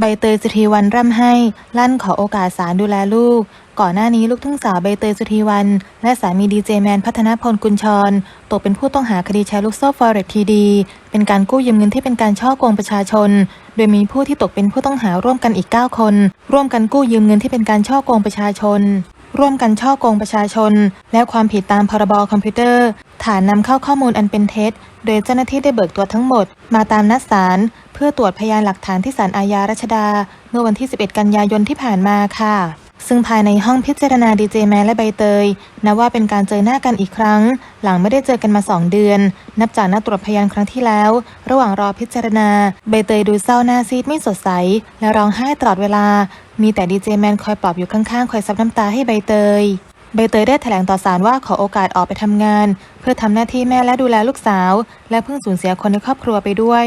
ใบเตยสุธีวันร่ำให้ ลั่นขอโอกาสสารดูแลลูก ก่อนหน้านี้ลูกทุ่งสาวใบเตยสุธีวัน และสามีดีเจแมนพัฒนพลกุลชร ตกเป็นผู้ต้องหาคดีแชร์ลูกโซ่ฟอเร็กทีดี เป็นการกู้ยืมเงินที่เป็นการช่อโกงประชาชน โดยมีผู้ที่ตกเป็นผู้ต้องหาร่วมกันอีก 9 คน ร่วมกันกู้ยืมเงินที่เป็นการช่อโกงประชาชน ร่วมกันช่อโกงประชาชน และความผิดตามพรบคอมพิวเตอร์ ฐานนำเข้าข้อมูลอันเป็นเท็จ โดยเจ้าหน้าที่ได้เบิกตัวทั้งหมด มาตามนัดศาลเพื่อตรวจพยานหลักฐานที่ศาลอาญารัชดา เมื่อวันที่ 11 กันยายนที่ผ่านมาค่ะ ซึ่งภายในห้องพิจารณาดีเจแมนและใบเตยนับว่าเป็นการเจอหน้ากันอีกครั้ง หลังไม่ได้เจอกันมา 2 เดือน นับจากนัดตรวจพยานครั้งที่แล้ว ระหว่างรอพิจารณา ใบเตยดูเศร้าหน้าซีดไม่สดใส และร้องไห้ตลอดเวลา มีแต่ดีเจแมนคอยปลอบอยู่ข้างๆคอยซับน้ำตาให้ใบเตย ใบเตยได้แถลงต่อศาลว่าขอโอกาสออกไปทำงาน เพื่อทำหน้าที่แม่และดูแลลูกสาว และเพิ่งสูญเสียคนในครอบครัวไปด้วย